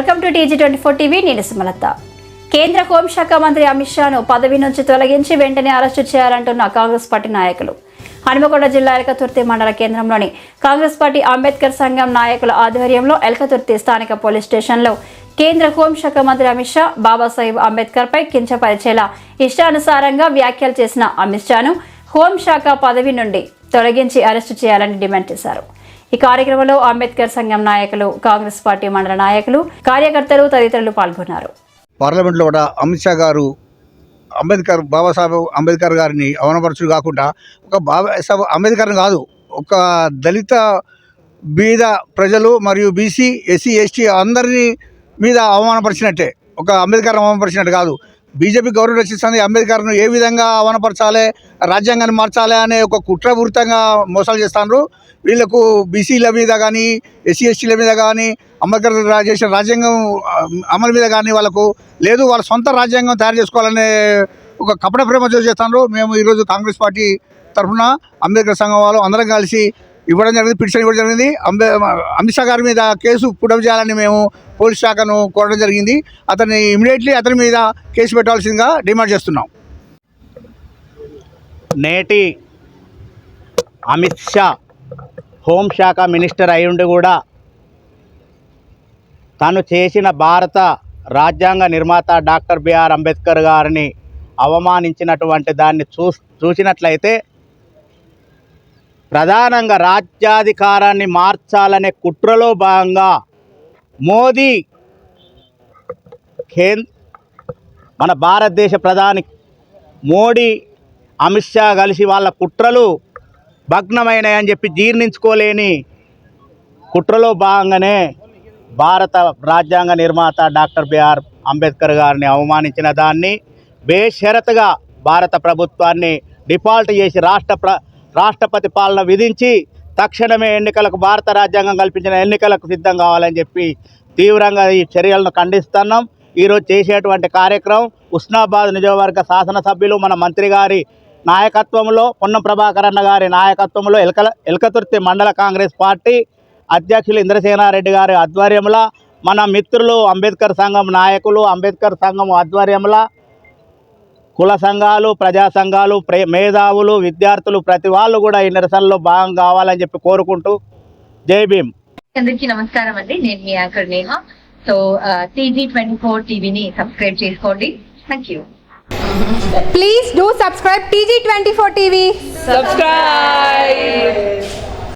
Welcome to TG twenty four TV నేను సుమలత. కేంద్ర హోంశాఖ మంత్రి అమిత్ షాను పదవి నుంచి తొలగించి వెంటనే అరెస్టు చేయాలంటున్న కాంగ్రెస్ పార్టీ నాయకులు. హనుమకొండ జిల్లా ఎలకతుర్తి మండల కేంద్రంలోని కాంగ్రెస్ పార్టీ అంబేద్కర్ సంఘం నాయకుల ఆధ్వర్యంలో ఎలకతుర్తి స్థానిక పోలీస్ స్టేషన్లో కేంద్ర హోంశాఖ మంత్రి అమిత్ షా బాబాసాహెబ్ అంబేద్కర్ పై కించపరిచేలా ఇష్టానుసారంగా వ్యాఖ్యలు చేసిన అమిత్ షాను హోంశాఖ పదవి నుండి తొలగించి అరెస్టు చేయాలని డిమాండ్ చేశారు. ఈ కార్యక్రమంలో అంబేద్కర్ సంఘం నాయకులు కాంగ్రెస్ పార్టీ మండల నాయకులు కార్యకర్తలు తదితరులు పాల్గొన్నారు. పార్లమెంట్లో కూడా అమిత్ షా గారు అంబేద్కర్ బాబాసాహెబ్ అంబేద్కర్ గారిని అవనపరచుడు కాకుండా ఒక బాబాసాహెబ్ అంబేద్కర్ కాదు ఒక దళిత బీద ప్రజలు మరియు బీసీ ఎస్సీ ఎస్టీ అందరినీ మీద అవమానపరిచినట్టే ఒక అంబేద్కర్ అవమానపరిచినట్టు కాదు. బీజేపీ గౌరవం రక్షిస్తుంది. అంబేద్కర్ను ఏ విధంగా అవమానపరచాలి రాజ్యాంగాన్ని మార్చాలి అనే ఒక కుట్రపూరితంగా మోసాలు చేస్తున్నారు వీళ్ళకు బీసీల మీద కానీ ఎస్సీ ఎస్టీల మీద కానీ అంబేద్కర్ చేసిన రాజ్యాంగం అమలు మీద కానీ వాళ్ళకు లేదు. వాళ్ళ సొంత రాజ్యాంగం తయారు చేసుకోవాలనే ఒక కపట ప్రేమ చేస్తున్నారు మేము ఈరోజు కాంగ్రెస్ పార్టీ తరఫున అంబేద్కర్ సంఘం వాళ్ళు అందరం కలిసి ఇవ్వడం జరిగింది పిటిషన్ ఇవ్వడం జరిగింది. అంబే అమిత్ షా గారి మీద కేసు పుటం చేయాలని మేము పోలీస్ శాఖను కోరడం జరిగింది. అతన్ని ఇమీడియట్లీ అతని మీద కేసు పెట్టాల్సిందిగా డిమాండ్ చేస్తున్నాం. నేటి అమిత్ షా హోంశాఖ మినిస్టర్ అయ్యుండి కూడా తను చేసిన భారత రాజ్యాంగ నిర్మాత డాక్టర్ బిఆర్ అంబేద్కర్ గారిని అవమానించినటువంటి దాన్ని చూ చూసినట్లయితే ప్రధానంగా రాజ్యాధికారాన్ని మార్చాలనే కుట్రలో భాగంగా మోదీ కేంద్ర మన భారతదేశ ప్రధాని మోడీ అమిత్ షా కలిసి వాళ్ళ కుట్రలు భగ్నమైనాయని చెప్పి జీర్ణించుకోలేని కుట్రలో భాగంగానే భారత రాజ్యాంగ నిర్మాత డాక్టర్ బిఆర్ అంబేద్కర్ గారిని అవమానించిన దాన్ని బేషరతుగా భారత ప్రభుత్వాన్ని డిఫాల్ట్ చేసి రాష్ట్ర ప్ర రాష్ట్రపతి పాలన విధించి తక్షణమే ఎన్నికలకు భారత రాజ్యాంగం కల్పించిన ఎన్నికలకు సిద్ధం కావాలని చెప్పి తీవ్రంగా ఈ చర్యలను ఖండిస్తున్నాం. ఈరోజు చేసేటువంటి కార్యక్రమం ఉస్నాబాద్ నియోజకవర్గ శాసనసభ్యులు మన మంత్రి గారి నాయకత్వంలో పొన్నం ప్రభాకర్ అన్న గారి నాయకత్వంలో ఎలకల ఎలకతుర్తి మండల కాంగ్రెస్ పార్టీ అధ్యక్షులు ఇంద్రసేనారెడ్డి గారి ఆధ్వర్యంలో మన మిత్రులు అంబేద్కర్ సంఘం నాయకులు అంబేద్కర్ సంఘం ఆధ్వర్యంలో కుల సంఘాలు ప్రజా సంఘాలు ప్రే మేధావులు విద్యార్థులు ప్రతి వాళ్ళు కూడా ఈ నిరసనలో భాగం కావాలని చెప్పి కోరుకుంటూ జై భీమ్. అందరికీ నమస్కారం అండి. నేను మీ anchor Neha. So TG twenty four టీవీని సబ్స్క్రైబ్ చేసుకోండి. Thank you Please do subscribe TG24 TV. subscribe.